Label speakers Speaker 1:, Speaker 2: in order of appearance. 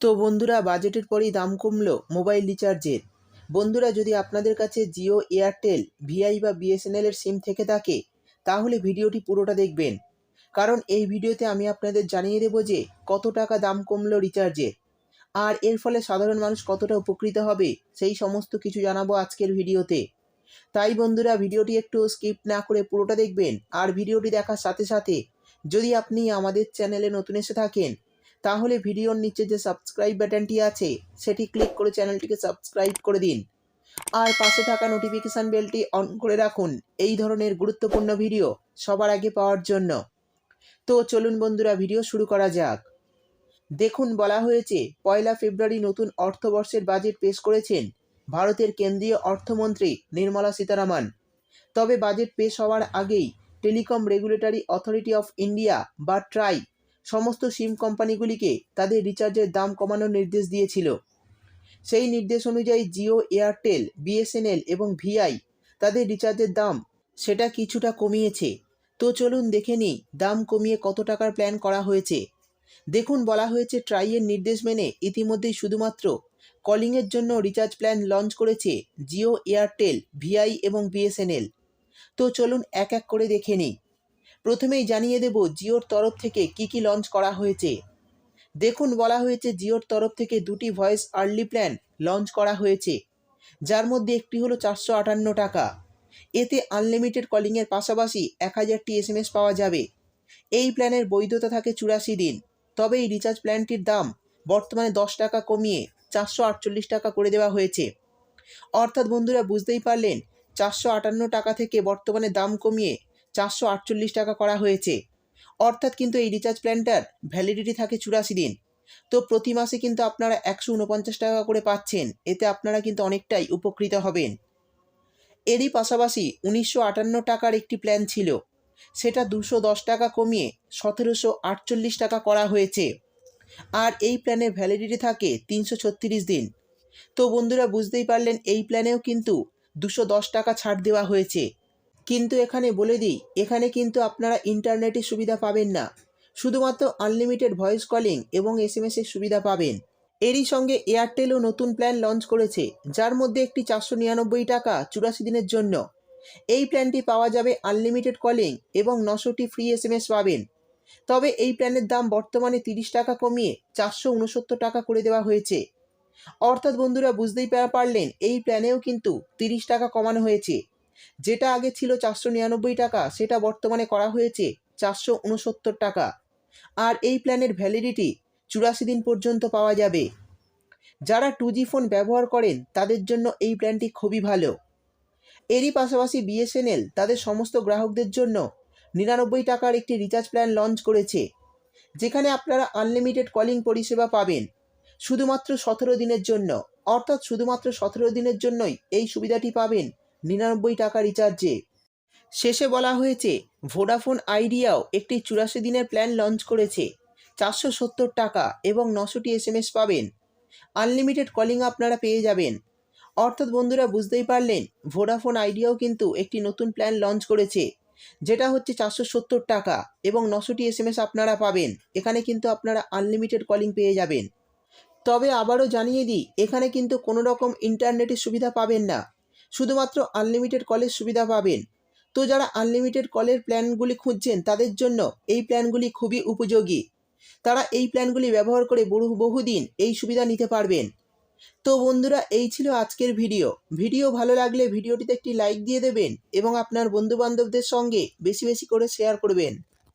Speaker 1: তো বন্ধুরা, বাজেটের পরেই দাম কমলো মোবাইল রিচার্জের। বন্ধুরা, যদি আপনাদের কাছে জিও, এয়ারটেল, ভিআই বা বিএসএনএল এর সিম থেকে থাকে, তাহলে ভিডিওটি পুরোটা দেখবেন। কারণ এই ভিডিওতে আমি আপনাদের জানিয়ে দেবো যে কত টাকা দাম কমলো রিচার্জের। আর এর ফলে সাধারণ মানুষ কতটা উপকৃত হবে, সেই সমস্ত কিছু জানাব আজকের ভিডিওতে। তাই বন্ধুরা, ভিডিওটি একটু স্কিপ না করে পুরোটা দেখবেন। আর ভিডিওটি দেখার সাথে সাথে যদি আপনি আমাদের চ্যানেলে নতুন এসে থাকেন তাহলে ভিডিওর নিচে যে সাবস্ক্রাইব বাটনটি আছে, সেটি ক্লিক করে চ্যানেলটিকে সাবস্ক্রাইব করে দিন। আর পাশে থাকা নোটিফিকেশান বেলটি অন করে রাখুন। এই ধরনের গুরুত্বপূর্ণ ভিডিও সবার আগে পাওয়ার জন্য। তো চলুন বন্ধুরা ভিডিও শুরু করা যাক। দেখুন, বলা হয়েছে, পয়লা ফেব্রুয়ারি নতুন অর্থবর্ষের বাজেট পেশ করেছেন ভারতের কেন্দ্রীয় অর্থমন্ত্রী নির্মলা সীতারামন। তবে বাজেট পেশ হওয়ার আগেই telecom regulatory authority of India বা ট্রাই সমস্ত সিম কোম্পানিগুলিকে তাদের রিচার্জের দাম কমানোর নির্দেশ দিয়েছিল। সেই নির্দেশ অনুযায়ী জিও, এয়ারটেল, বিএসএনএল এবং ভিআই তাদের রিচার্জের দাম সেটা কিছুটা কমিয়েছে। তো চলুন দেখে নিই দাম কমিয়ে কত টাকার প্ল্যান করা হয়েছে। দেখুন, বলা হয়েছে ট্রাইয়ের নির্দেশ মেনে ইতিমধ্যেই শুধুমাত্র কলিংয়ের জন্য রিচার্জ প্ল্যান লঞ্চ করেছে জিও, এয়ারটেল, ভিআই এবং বিএসএনএল। তো চলুন এক এক করে দেখে নিই। প্রথমেই জানিয়ে দেব জিওর তরফ থেকে কি কি লঞ্চ করা হয়েছে। দেখুন, বলা হয়েছে জিওর তরফ থেকে দুটি ভয়েস আর্লি প্ল্যান লঞ্চ করা হয়েছে, যার মধ্যে একটি হলো চারশো আটান্ন টাকা। এতে আনলিমিটেড কলিংয়ের পাশাপাশি এক হাজারটি এসএমএস পাওয়া যাবে। এই প্ল্যানের বৈধতা থাকে চুরাশি দিন। তবে এই রিচার্জ প্ল্যানটির দাম বর্তমানে দশ টাকা কমিয়ে চারশো আটচল্লিশ টাকা করে দেওয়া হয়েছে। অর্থাৎ বন্ধুরা, বুঝতেই পারলেন, চারশো আটান্ন টাকা থেকে বর্তমানে দাম কমিয়ে চারশো আটচল্লিশ টাকা করা হয়েছে। অর্থাৎ কিন্তু এই রিচার্জ প্ল্যানটার ভ্যালিডিটি থাকে চুরাশি দিন। তো প্রতি মাসে কিন্তু আপনারা একশো উনপঞ্চাশ টাকা করে পাচ্ছেন। এতে আপনারা কিন্তু অনেকটাই উপকৃত হবেন। এরই পাশাপাশি উনিশশো আটান্ন টাকার একটি প্ল্যান ছিল। সেটা দুশো দশ টাকা কমিয়ে সতেরোশো আটচল্লিশ টাকা করা হয়েছে। আর এই প্ল্যানের ভ্যালিডিটি থাকে তিনশো ছত্রিশ দিন। তো বন্ধুরা, বুঝতেই পারলেন, এই প্ল্যানেও কিন্তু দুশো দশ টাকা ছাড় দেওয়া হয়েছে। কিন্তু এখানে বলে দিই, এখানে কিন্তু আপনারা ইন্টারনেটের সুবিধা পাবেন না। শুধুমাত্র আনলিমিটেড ভয়েস কলিং এবং এস এম সুবিধা পাবেন। এরই সঙ্গে এয়ারটেলও নতুন প্ল্যান লঞ্চ করেছে, যার মধ্যে একটি চারশো নিরানব্বই টাকা চুরাশি দিনের জন্য। এই প্ল্যানটি পাওয়া যাবে আনলিমিটেড কলিং এবং নশোটি ফ্রি এস এম পাবেন। তবে এই প্ল্যানের দাম বর্তমানে তিরিশ টাকা কমিয়ে চারশো উনসত্তর টাকা করে দেওয়া হয়েছে। অর্থাৎ বন্ধুরা, বুঝতেই পারলেন, এই প্ল্যানেও কিন্তু তিরিশ টাকা কমানো হয়েছে। যেটা আগে ছিল চারশো নিরানব্বই টাকা, সেটা বর্তমানে করা হয়েছে চারশো উনসত্তর টাকা। আর এই প্ল্যানের ভ্যালিডিটি চুরাশি দিন পর্যন্ত পাওয়া যাবে। যারা টু জি ফোন ব্যবহার করেন, তাদের জন্য এই প্ল্যানটি খুবই ভালো। এরই পাশাপাশি বিএসএনএল তাদের সমস্ত গ্রাহকদের জন্য নিরানব্বই টাকার একটি রিচার্জ প্ল্যান লঞ্চ করেছে, যেখানে আপনারা আনলিমিটেড কলিং পরিষেবা পাবেন শুধুমাত্র সতেরো দিনের জন্য। অর্থাৎ শুধুমাত্র সতেরো দিনের জন্যই এই সুবিধাটি পাবেন নিরানব্বই টাকা রিচার্জে শেষে বলা হয়েছে ভোডাফোন আইডিয়াও একটি চুরাশি দিনের প্ল্যান লঞ্চ করেছে। চারশো সত্তর টাকা এবং নশোটি এস এম এস পাবেন। আনলিমিটেড কলিং আপনারা পেয়ে যাবেন। অর্থাৎ বন্ধুরা বুঝতেই পারলেন ভোডাফোন আইডিয়াও কিন্তু একটি নতুন প্ল্যান লঞ্চ করেছে, যেটা হচ্ছে চারশো সত্তর টাকা এবং নশোটি এস এম এস আপনারা পাবেন। এখানে কিন্তু আপনারা আনলিমিটেড কলিং পেয়ে যাবেন। তবে আবারও জানিয়ে দিই, এখানে কিন্তু কোনো রকম ইন্টারনেটের সুবিধা পাবেন না। শুধুমাত্র আনলিমিটেড কলের সুবিধা পাবেন। তো যারা আনলিমিটেড কলের প্ল্যানগুলি খুঁজছেন, তাদের জন্য এই প্ল্যানগুলি খুবই উপযোগী। তারা এই প্ল্যানগুলি ব্যবহার করে বহু বহুদিন এই সুবিধা নিতে পারবেন। তো বন্ধুরা, এই ছিল আজকের ভিডিও ভিডিও ভালো লাগলে ভিডিওটিতে একটি লাইক দিয়ে দেবেন এবং আপনার বন্ধুবান্ধবদের সঙ্গে বেশি বেশি করে শেয়ার করবেন।